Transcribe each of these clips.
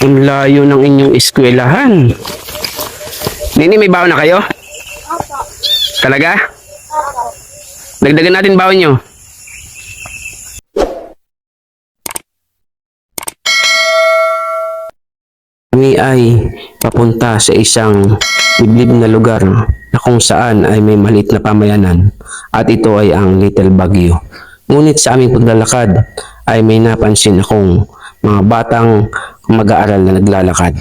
Ang layo ng inyong eskwelahan. Nini, may baon na kayo? Opo. Talaga? Opo. Dagdagan natin baon nyo. Kami ay papunta sa isang liblib na lugar na kung saan ay may maliit na pamayanan at ito ay ang Little Baguio. Ngunit sa aming paglalakad ay may napansin akong mga batang mag-aaral na naglalakad.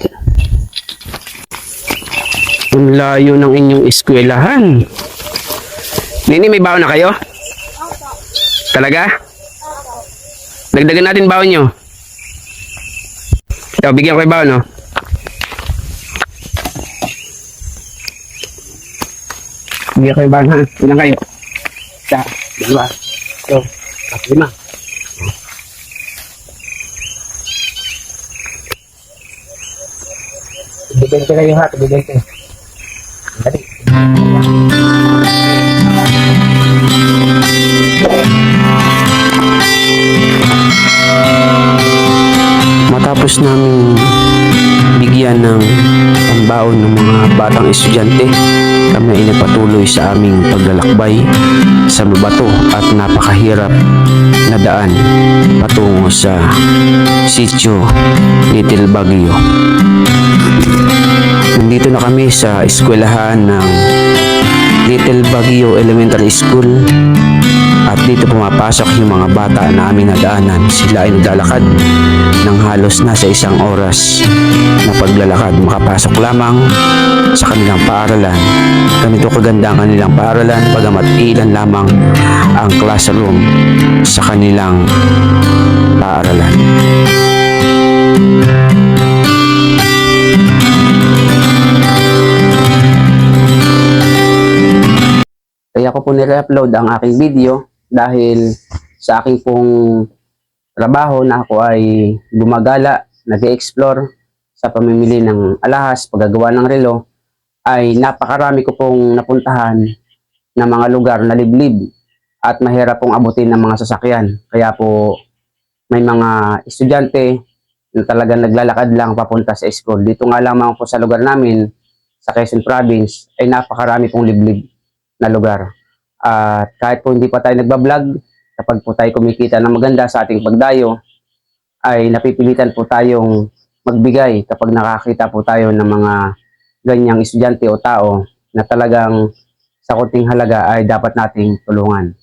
Ang layo ng inyong eskwelahan. Nini, may baon na kayo? Talaga? Dagdagan natin baon nyo. Ito, bigyan ko yung baon, no? Bigyan ko yung baon, ha? Ilan kayo? Isa, dalawa, ito, lima. Bigyan ko kayo, ha? Bigyan ko. Dali. Matapos namin bigyan ng pambaon ng mga batang estudyante, kami ay nagpatuloy sa aming paglalakbay sa mabato at napakahirap na daan patungo sa sitio Little Baguio. Nandito na kami sa eskwelahan ng Little Baguio Elementary School at dito pumapasok yung mga bata na aming nadaanan. Sila ay naglalakad ng halos nasa isang oras na paglalakad. Makapasok lamang sa kanilang paaralan. Ganito kaganda ang kanilang paaralan bagamat ilan lamang ang classroom sa kanilang paaralan. Kaya ko po nire-upload ang aking video dahil sa aking pong trabaho na ako ay gumagala, nag explore sa pamimili ng alahas, paggagawa ng relo, ay napakarami ko pong napuntahan na mga lugar na liblib at mahirap pong abutin ng mga sasakyan. Kaya po may mga estudyante na talagang naglalakad lang papunta sa school. Dito nga lamang po sa lugar namin, sa Quezon Province, ay napakarami pong liblib na lugar. At kahit po hindi pa tayo nagbablog, kapag po tayo kumikita ng maganda sa ating pagdayo, ay napipilitan po tayong magbigay kapag nakakita po tayo ng mga ganyang estudyante o tao na talagang sa kunting halaga ay dapat nating tulungan.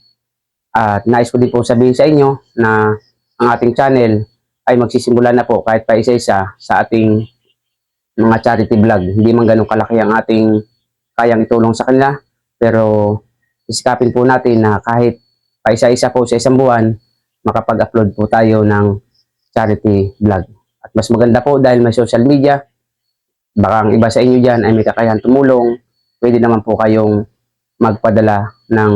At nais ko din po sabihin sa inyo na ang ating channel ay magsisimula na po kahit pa isa-isa sa ating mga charity vlog. Hindi man ganun kalaki ang ating kayang itulong sa kanila, pero isikapin po natin na kahit pa isa-isa po sa isang buwan, makapag-upload po tayo ng charity vlog. At mas maganda po dahil may social media, baka ang iba sa inyo dyan ay may kakayahan tumulong, pwede naman po kayong magpadala ng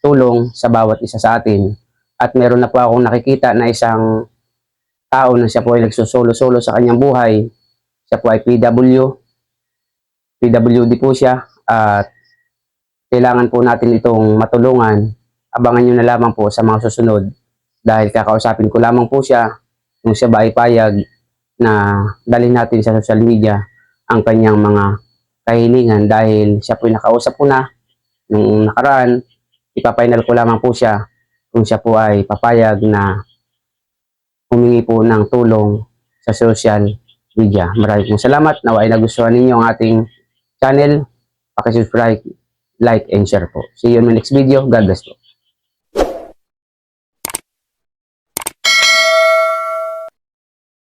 tulong sa bawat isa sa atin. At meron na po akong nakikita na isang tao na siya po ay nagsusolo-solo sa kanyang buhay. Siya po ay PW. PWD po siya at kailangan po natin itong matulungan. Abangan nyo na lamang po sa mga susunod dahil kakausapin ko lamang po siya kung siya ba ay payag na dalhin natin sa social media ang kanyang mga kahilingan dahil siya po nakausap ko na nung nakaraan, ipapainal ko lamang po siya kung siya po ay papayag na humingi po ng tulong sa social media. Maraming salamat. Nawa ay nagustuhan ninyo ang ating channel. Pakisubscribe, like, and share po. See you in my next video. God bless po.